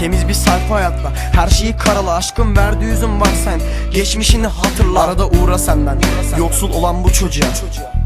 hep hayatta Her şeyi karala aşkın verdiği yüzün var sen. Geçmişini hatırla. Arada uğra senden. Yoksul olan bu çocuğa.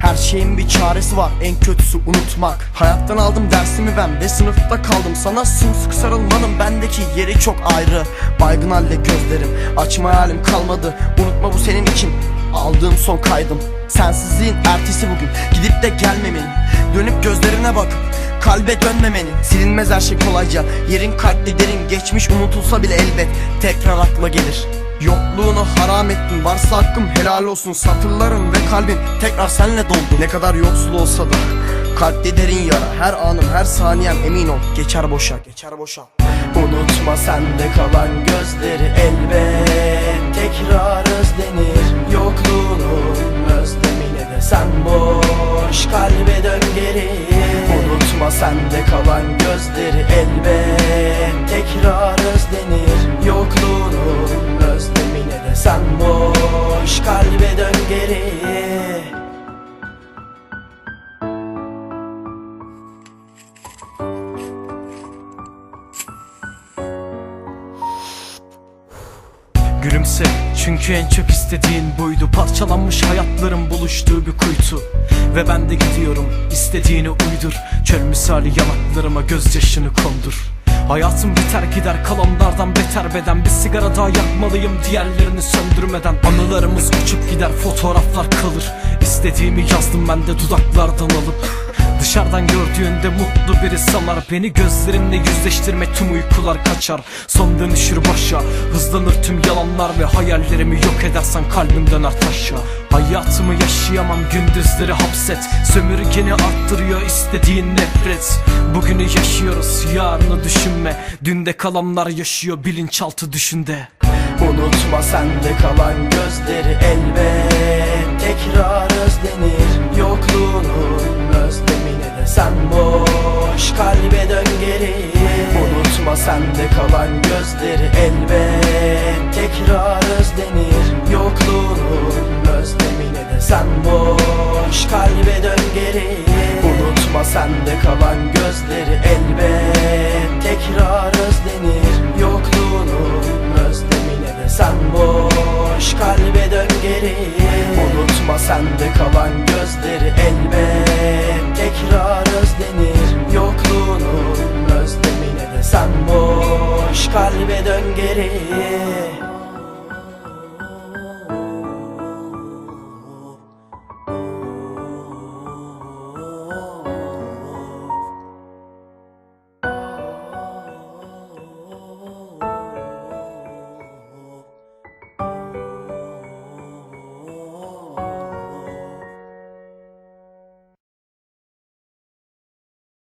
Her şeyin bir çaresi var. En kötüsü unutmak. Hayattan aldım dersimi ben ve sınıfta kaldım. Sana sımsıkı sarılmanın bendeki yeri çok ayrı. Baygın halde gözlerim. Açma halim kalmadı. Unutma bu senin için. Aldığım son kaydım. Sensizliğin ertesi bugün. Gidip de gelmemenin Dönüp gözlerine bakıp kalbe dönmemenin Silinmez her şey kolayca. Yerin kalpte derin. Geçmiş unutulsa bile elbet tekrar akla gelir. Yokluğunu haram ettin. Varsa hakkım helal olsun. Satırlarım ve kalbim tekrar senle doldu. Ne kadar yoksul olsa da kalpte derin yara. Her anım her saniyem emin ol. Geçer boşa geçer boşa. Unutma sende kalan gözleri elbet. Tekrar özlenir. Yokluğunun sende kalan gözleri elbet Tekrar Gülümse. Çünkü en çok istediğin buydu. Parçalanmış hayatların buluştuğu bir kuytu. Ve ben de gidiyorum istediğini uydur. Çöl misali yanaklarıma gözyaşını kondur. Hayatım biter gider kalanlardan beter beden. Bir sigara daha yakmalıyım diğerlerini söndürmeden. Anılarımız uçup gider fotoğraflar kalır. İstediğimi yazdım ben de dudaklardan alıp Dışarıdan gördüğünde mutlu biri sanar Beni gözlerinle yüzleştirme tüm uykular kaçar. Son dönüşür başa. Hızlanır tüm yalanlar ve hayallerimi yok edersen kalbim döner taşa. Hayatımı yaşayamam gündüzleri hapset. Sömürgeni arttırıyor istediğin nefret. Bugünü yaşıyoruz yarını düşünme. Dünde kalanlar yaşıyor bilinçaltı düşünde. Unutma sende kalan gözleri sende kalan gözleri elbet. Tekrar özlenir yokluğunun özlemine de sen boş Kalbe dön geri. Unutma sende kalan gözleri elbet Kalbe dön geri